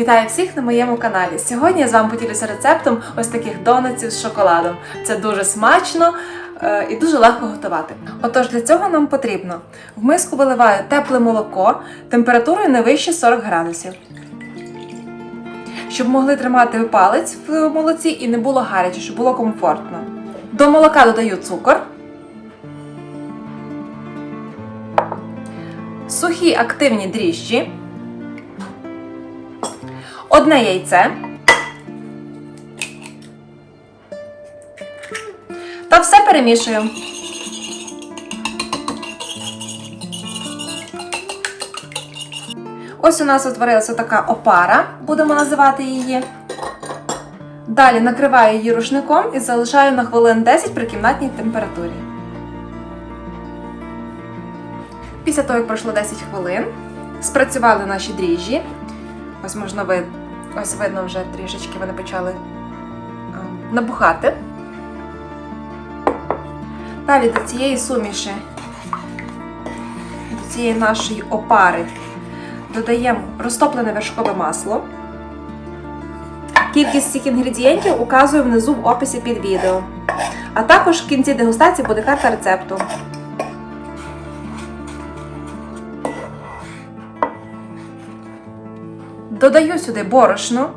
Вітаю всіх на моєму каналі. Сьогодні я з вами поділюся рецептом ось таких донатів з шоколадом. Це дуже смачно е, і дуже легко готувати. Отож, для цього нам потрібно в миску виливаю тепле молоко температурою не вище 40 градусів. Щоб могли тримати палець в молоці і не було гаряче, щоб було комфортно. До молока додаю цукор. Сухі активні дріжджі. Одне яйце. Та все перемішую. Ось у нас утворилася така опара, будемо називати її. Далі накриваю її рушником і залишаю на хвилин 10 при кімнатній температурі. Після того, як пройшло 10 хвилин, спрацювали наші дріжджі. Ось можна вид... ось видно вже трішечки вони почали набухати. Далі до цієї суміші, до цієї нашої опари додаємо розтоплене вершкове масло. Кількість цих інгредієнтів указую внизу в описі під відео. А також в кінці дегустації буде карта рецепту. Додаю сюди борошно.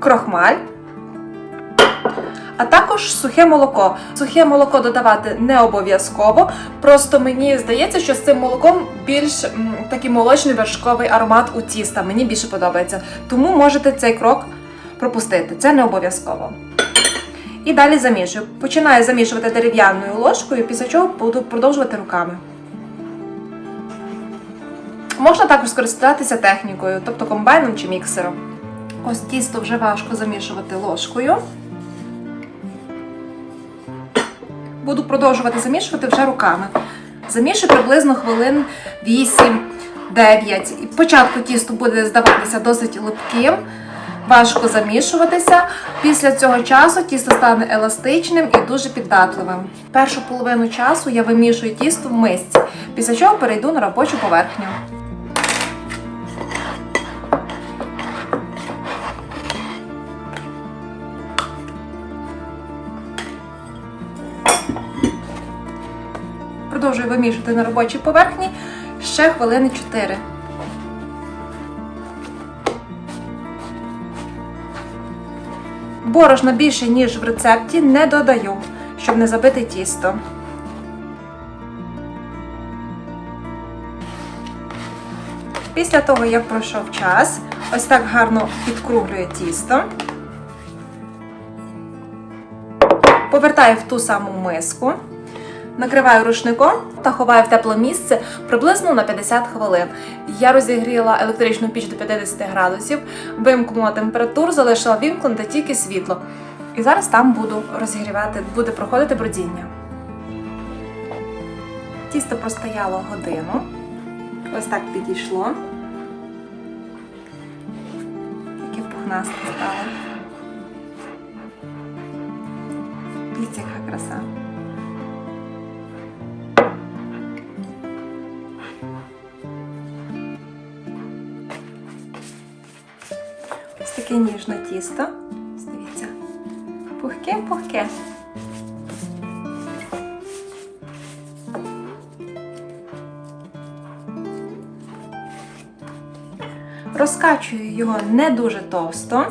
Крохмаль. А також сухе молоко. Сухе молоко додавати не обов'язково. Просто мені здається, що з цим молоком більш м, такий молочний вершковий аромат у тіста. Мені більше подобається. Тому можете цей крок пропустити. Це не обов'язково. І далі замішую. Починаю замішувати дерев'яною ложкою, після чого буду продовжувати руками. Можна також скористатися технікою, тобто комбайном чи міксером. Ось тісто вже важко замішувати ложкою. Буду продовжувати замішувати вже руками. Замішую приблизно хвилин 8-9. І Спочатку тісто буде здаватися досить липким, важко замішуватися. Після цього часу тісто стане еластичним і дуже піддатливим. Першу половину часу я вимішую тісто в мисці, після чого перейду на робочу поверхню. Продовжую вимішувати на робочій поверхні ще хвилини 4. Борошна більше, ніж в рецепті, не додаю, щоб не забити тісто. Після того, як пройшов час, ось так гарно підкруглює тісто. Повертаю в ту саму миску. Накриваю рушником та ховаю в тепле місце приблизно на 50 хвилин. Я розігріла електричну піч до 50 градусів, вимкнула температуру, залишила вімкнути тільки світло. І зараз там буду розігрівати, буде проходити бродіння. Тісто простояло годину. Ось так підійшло. Яке пухнасте стало. Дивіться, яка краса. Таке ніжне тісто. Дивіться. Пухке-пухке. Розкачую його не дуже товсто,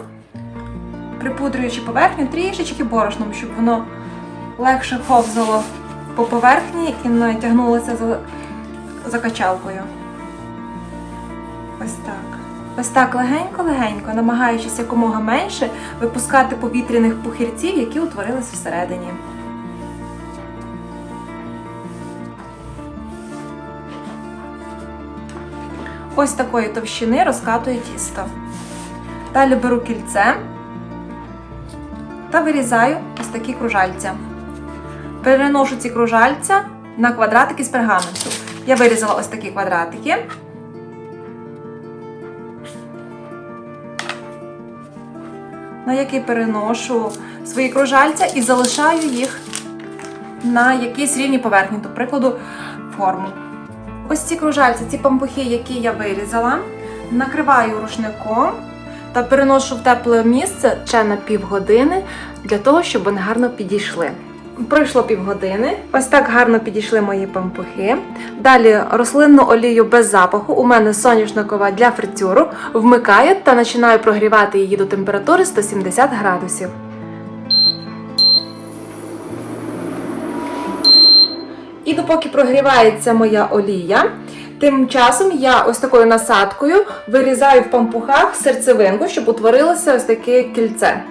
припудрюючи поверхню трішечки борошном, щоб воно легше ковзало по поверхні і не тягнулося за, за качалкою. Ось так. Ось так легенько-легенько, намагаючись якомога менше випускати повітряних пухирців, які утворилися всередині. Ось такої товщини розкатую тісто. Далі беру кільце та вирізаю ось такі кружальця. Переношу ці кружальця на квадратики з пергаменту. Я вирізала ось такі квадратики. На який переношу свої кружальця і залишаю їх на якійсь рівній поверхні, до прикладу, форму. Ось ці кружальці, ці пампухи, які я вирізала, накриваю рушником та переношу в тепле місце ще на півгодини для того, щоб вони гарно підійшли. Пройшло півгодини. Ось так гарно підійшли мої пампухи. Далі рослинну олію без запаху. У мене соняшникова для фритюру. Вмикаю та починаю прогрівати її до температури 170 градусів. І допоки прогрівається моя олія, тим часом я ось такою насадкою вирізаю в пампухах серцевинку, щоб утворилося ось таке кільце.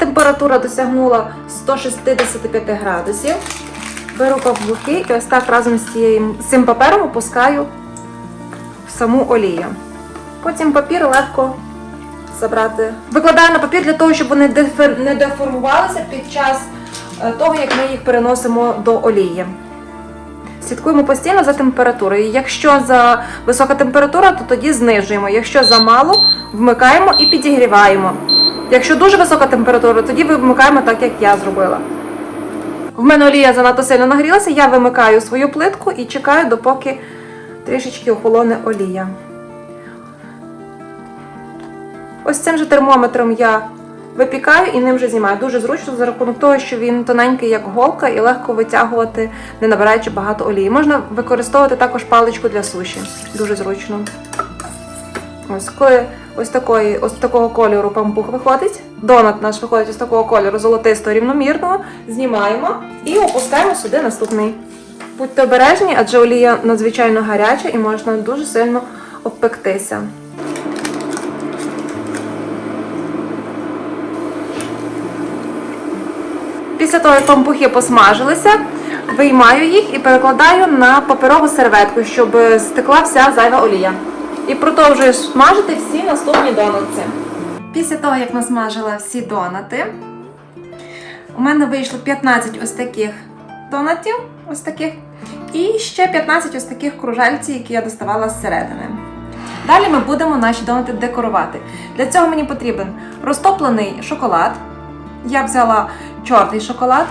Температура досягнула 165 градусів, беру павлуки і ось так разом з цим папером опускаю в саму олію. Потім папір легко забрати. Викладаю на папір для того, щоб вони не деформувалися під час е, того, як ми їх переносимо до олії. Слідкуємо постійно за температурою. Якщо за висока температура, то тоді знижуємо. Якщо замало, вмикаємо і підігріваємо. Якщо дуже висока температура, тоді вимикаємо так, як я зробила. В мене олія занадто сильно нагрілася, я вимикаю свою плитку і чекаю, допоки трішечки охолоне олія. Ось цим же термометром я випікаю і ним вже знімаю. Дуже зручно за рахунок того, що він тоненький, як голка, і легко витягувати, не набираючи багато олії. Можна використовувати також паличку для суші. Дуже зручно. Ось коли ось такої, ось такого кольору пампух виходить. Донат наш виходить ось такого кольору золотисто рівномірного. Знімаємо і опускаємо сюди наступний. Будьте обережні, адже олія надзвичайно гаряча і можна дуже сильно обпектися. Після того, як пампухи посмажилися, виймаю їх і перекладаю на паперову серветку, щоб стекла вся зайва олія. І продовжую смажити всі наступні донатці. Після того, як насмажила всі донати, у мене вийшло 15 ось таких донатів, ось таких, і ще 15 ось таких кружальців, які я доставала зсередини. Далі ми будемо наші донати декорувати. Для цього мені потрібен розтоплений шоколад. Я взяла чорний шоколад,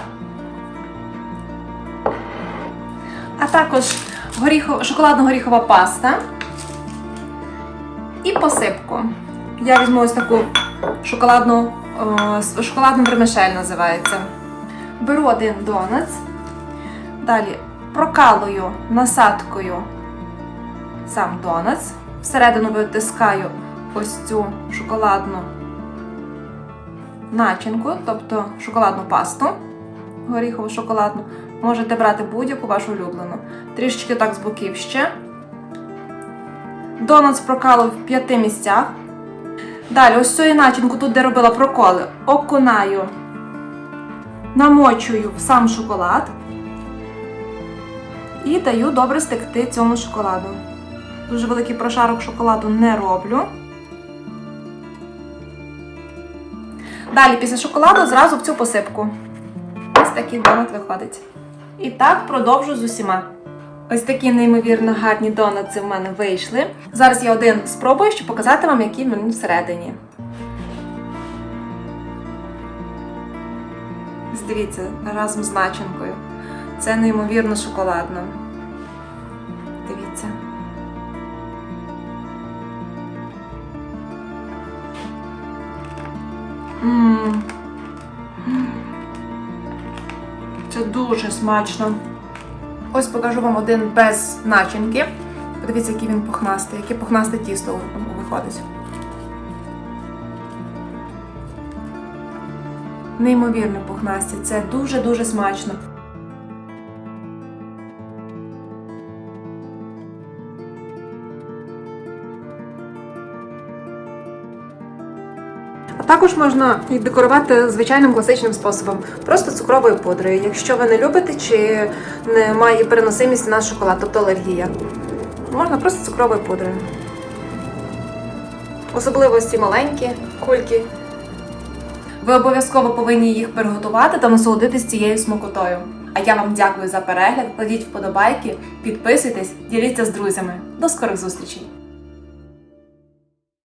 а також горіхо, шоколадно-горіхова паста і посипку. Я візьму ось таку шоколадну, о, шоколадну вермишель називається. Беру один донат, далі прокалую насадкою сам донат, всередину витискаю ось цю шоколадну начинку, тобто шоколадну пасту, горіхову шоколадну. Можете брати будь-яку вашу улюблену. Трішечки так з боків ще. Донат прокалу в п'яти місцях. Далі, ось цю начинку, тут де робила проколи, окунаю, намочую в сам шоколад і даю добре стекти цьому шоколаду. Дуже великий прошарок шоколаду не роблю. Далі, після шоколаду, зразу в цю посипку. Ось такий донат виходить. І так продовжу з усіма. Ось такі неймовірно гарні донатси в мене вийшли. Зараз я один спробую, щоб показати вам, який він всередині. Дивіться, разом з начинкою. Це неймовірно шоколадно. Дивіться. Мм. Це дуже смачно. Ось покажу вам один без начинки. Подивіться, який він пухнастий, яке пухнасте тісто виходить. Неймовірно пухнасті. Це дуже-дуже смачно. Також можна їх декорувати звичайним класичним способом, просто цукровою пудрою, якщо ви не любите чи не має переносимість на шоколад, тобто алергія. Можна просто цукровою пудрою. Особливо ці маленькі кульки. Ви обов'язково повинні їх приготувати та насолодитись цією смакотою. А я вам дякую за перегляд. Кладіть вподобайки, підписуйтесь, діліться з друзями. До скорих зустрічей!